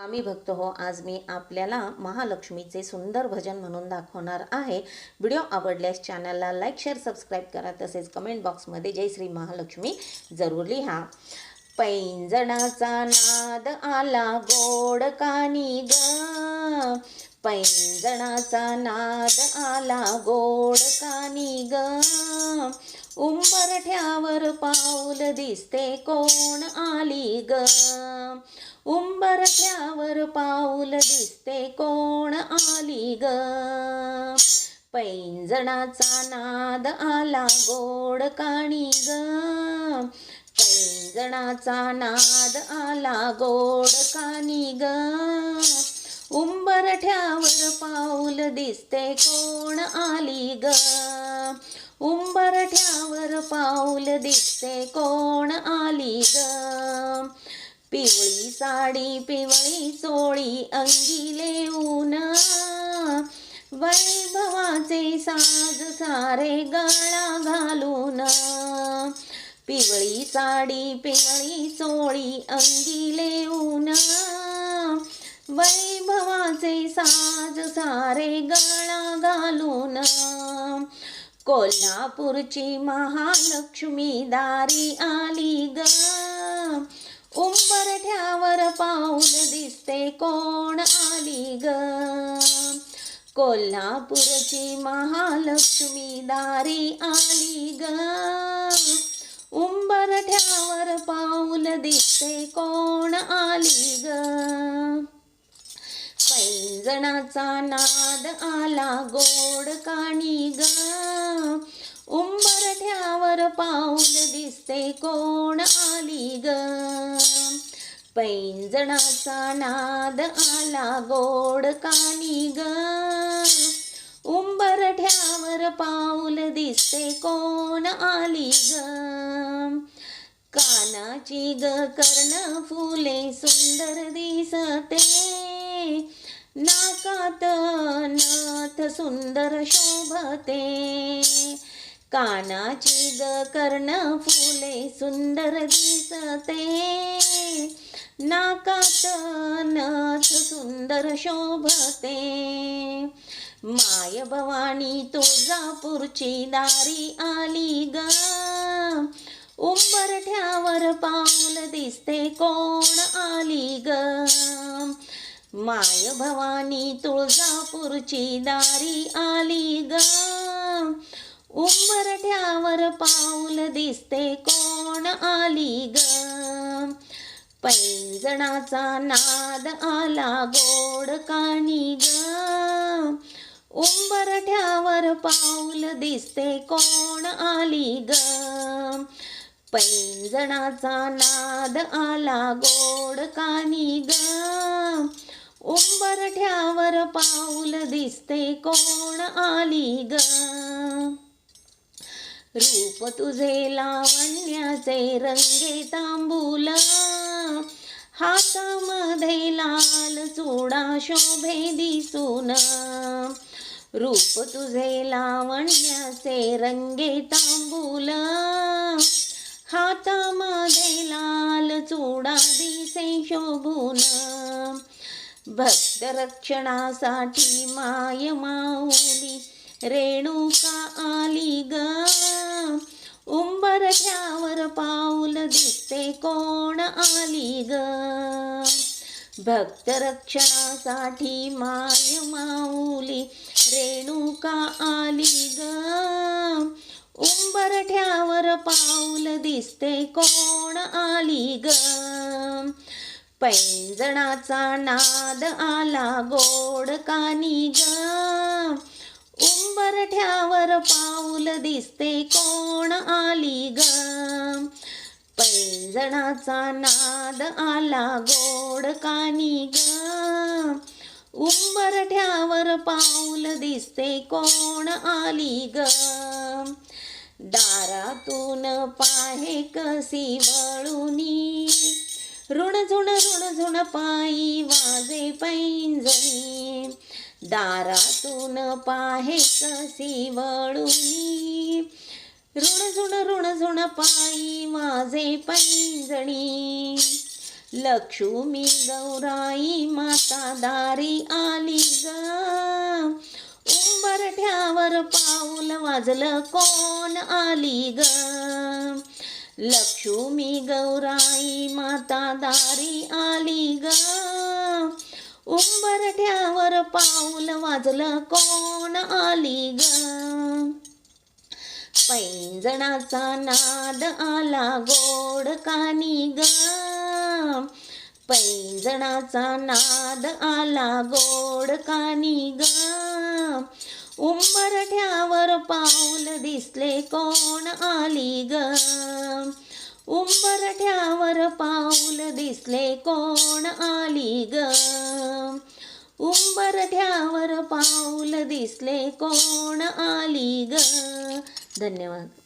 आम्ही भक्त हो आज मी आपल्याला महालक्ष्मीचे सुंदर भजन म्हणून दाखवणार आहे. व्हिडिओ आवडल्यास चॅनलला लाईक शेअर सबस्क्राईब करा. तसेच कमेंट बॉक्समध्ये जय श्री महालक्ष्मी जरूर लिहा. पैंजणाचा नाद आला गोड कानी ग. पैंजणाचा नाद आला गोड कानी ग. उंबरठ्यावर पाऊल दिसते कोण आली ग? उंबरठ्यावर पाऊल दिसते कोण आली ग? पैंजणाचा नाद आला गोड काणी ग. पैंजणाचा नाद आला गोड काणी ग. उंबरठ्यावर पाऊल दिसते कोण आली ग? उंबरठ्यावर पाऊल दिसते कोण आली ग? पिवळी साडी पिवळी चोळी अंगी ऊन. वैभवाचे साज सारे गळा घालून. पिवळी साडी पिवळी चोळी अंगी ऊन. वैभवाचे साज सारे गळा घालून. कोल्हापूरची महालक्ष्मी दारी आली ग उंबरठ्यावर पाऊल दिसते कोण आली ग कोल्हापूरची महालक्ष्मी दारी आली ग उंबरठ्यावर पाऊल दिसते कोण आली ग पैंजणाचा नाद आला गोड काणी ग दिसते कोण आली ग? पैंजणाचा नाद आला गोड कानी ग. उंबरठ्यावर पाऊल दिसते कोण आली ग? कानाची ग कर्ण फुले सुंदर दिसते. नाकात नाथ सुंदर शोभते. कानाची ग कर्ण फुले सुंदर दिसते. नाकात नाथ सुंदर शोभते. माय भवानी तुळजापूरची दारी आली ग. उंबरठ्यावर पाऊल दिसते कोण आली ग. माय भवानी तुळजापूरची दारी आली ग. उंबरठ्यावर पाऊल दिसते कोण आली ग? पैंजणाचा नाद आला गोड काणी ग. उंबरठ्यावर पाऊल दिसते कोण आली ग? पैंजणाचा नाद आला गोड कानी ग. उंबरठ्यावर पाऊल दिसते कोण आली ग? रूप तुझे लावण्याचे रंगे तांबूल. हातामध्ये लाल चुडा शोभे दिसून. रूप तुझे लावण्याचे रंगे तांबूल. हातामध्ये लाल चुडा दिसे शोभून. भक्त रक्षणासाठी माय माऊली रेणुका आली ग उंबरठ्यावर पाऊल दिसते कोण आली ग भक्त रक्षणासाठी माय माऊली रेणुका आली ग उंबरठ्यावर पाऊल दिसते कोण आली ग पैंजणाचा नाद आला गोड कानी ग उंबरठ्यावर पाऊल दिसते कोण आली ग? पैंजणाचा नाद आला गोड कानी ग. उंबरठ्यावर पाऊल दिसते कोण आली ग? दारातून पाहे कसी वळूनी? ऋण झुण ऋण झुण पायी वाजे पैंजणी. दारातून पाहे कसी वळुनी. ऋण झुण ऋण झुण पायी माझे पैंजणी. लक्ष्मी गौराई माता दारी आली ग. उंबरठ्यावर पाऊल वाजलं कोण आली ग. लक्ष्मी गौराई माता दारी आली ग. उंबरठ्यावर पाऊल वाजलं कोण आली ग? पैंजणाचा नाद आला गोड कानी ग पैंजणाचा नाद आला गोड कानी ग उंबरठ्यावर पाऊल दिसले कोण आली ग? उंबरठ्यावर पाऊल दिसले कोण आली ग? उंबरठ्यावर पाऊल दिसले कोण आली ग? धन्यवाद.